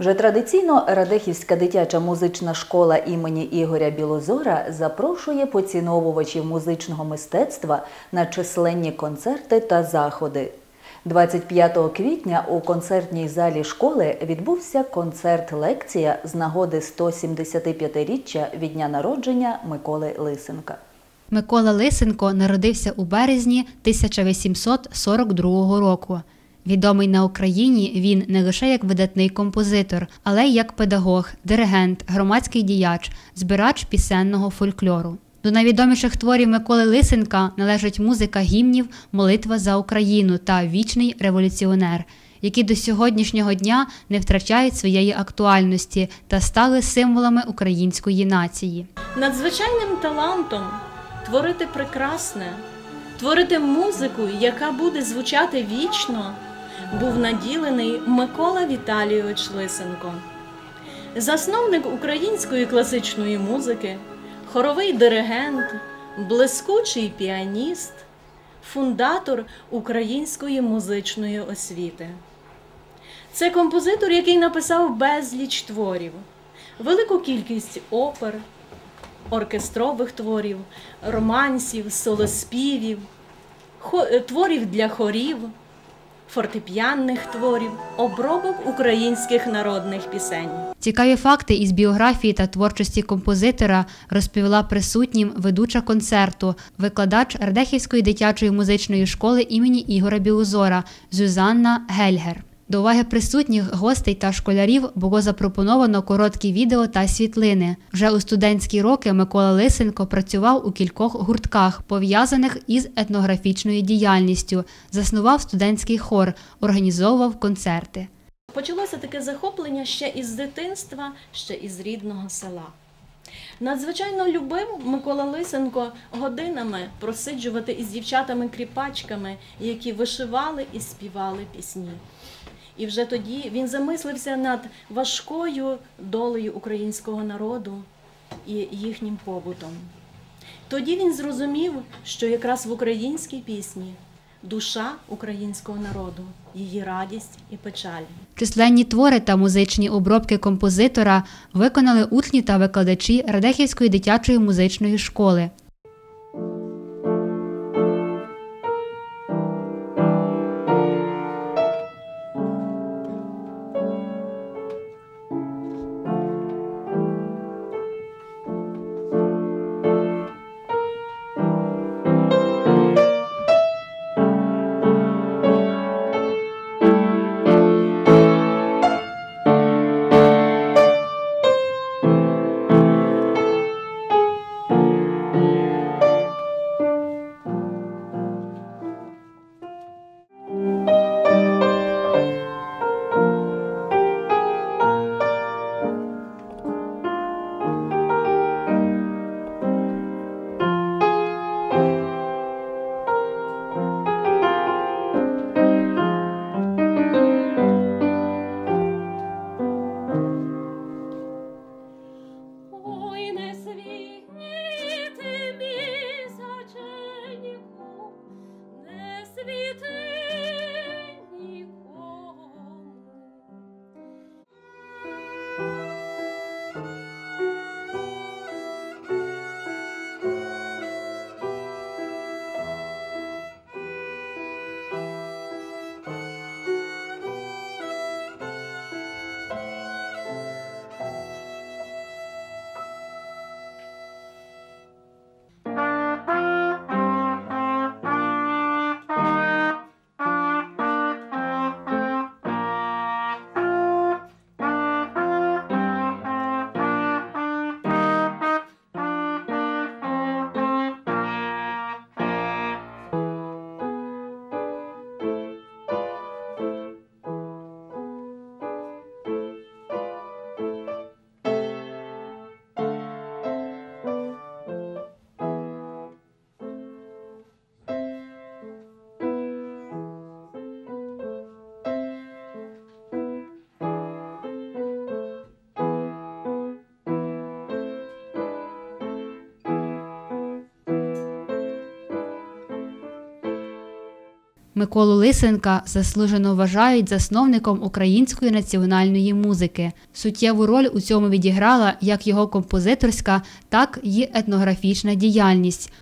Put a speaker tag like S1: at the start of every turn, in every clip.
S1: Вже традиційно Радехівська дитяча музична школа імені Ігоря Білозора запрошує поціновувачів музичного мистецтва на численні концерти та заходи. 25 квітня у концертній залі школи відбувся концерт-лекція з нагоди 175-річчя від дня народження Миколи Лисенка.
S2: Микола Лисенко народився у березні 1842 року. Відомий на Україні він не лише як видатний композитор, але й як педагог, диригент, громадський діяч, збирач пісенного фольклору. До найвідоміших творів Миколи Лисенка належать музика гімнів, молитва за Україну та вічний революціонер, які до сьогоднішнього дня не втрачають своєї актуальності та стали символами української нації.
S3: надзвичайним талантом творити прекрасне, творити музику, яка буде звучати вічно, був наділений Микола Віталійович Лисенко, засновник української класичної музики, хоровий диригент, блискучий піаніст, фундатор української музичної освіти. Це композитор, який написав безліч творів, велику кількість опер, оркестрових творів, романсів, солоспівів, творів для хорів, фортепіанних творів, обробок українських народних пісень.
S2: Цікаві факти із біографії та творчості композитора розповіла присутнім ведуча концерту, викладач Радехівської дитячої музичної школи імені Ігора Білозора Зюзанна Гельгер. До уваги присутніх гостей та школярів було запропоновано короткі відео та світлини. Вже у студентські роки Микола Лисенко працював у кількох гуртках, пов'язаних із етнографічною діяльністю, заснував студентський хор, організовував концерти.
S3: Почалося таке захоплення ще із дитинства, ще із рідного села. Надзвичайно любив Микола Лисенко годинами просиджувати із дівчатами-кріпачками, які вишивали і співали пісні. І вже тоді він замислився над важкою долею українського народу і їхнім побутом. Тоді він зрозумів, що якраз в українській пісні душа українського народу, її радість і печаль.
S2: Численні твори та музичні обробки композитора виконали учні та викладачі Радехівської дитячої музичної школи. Миколу Лисенка заслужено вважають засновником української національної музики. Суттєву роль у цьому відіграла як його композиторська, так і етнографічна діяльність.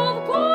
S4: com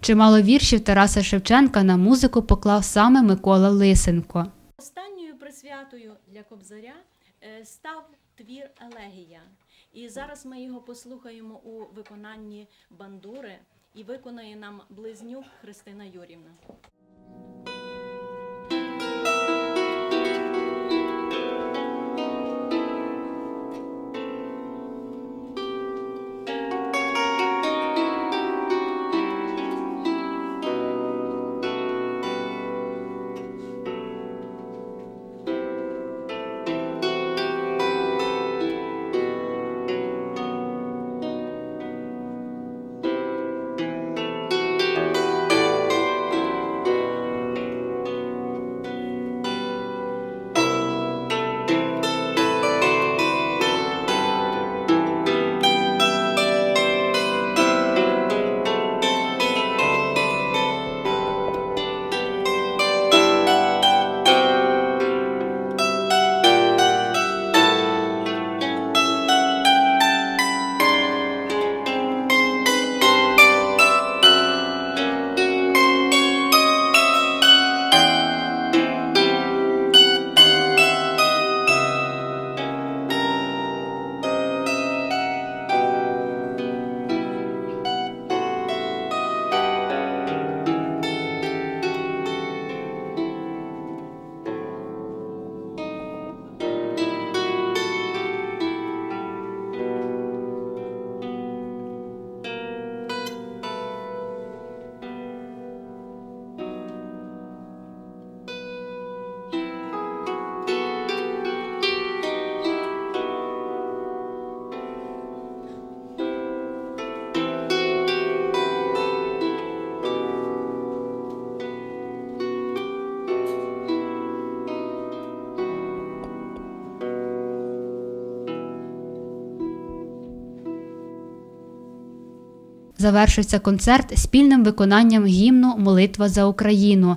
S2: Чимало віршів Тараса Шевченка на музику поклав саме Микола Лисенко.
S3: Останньою присвятою для Кобзаря е, став твір Елегія. І зараз ми його послухаємо у виконанні бандури і виконає нам близнюк Христина Юрівна.
S2: Завершився концерт спільним виконанням гімну Молитва за Україну.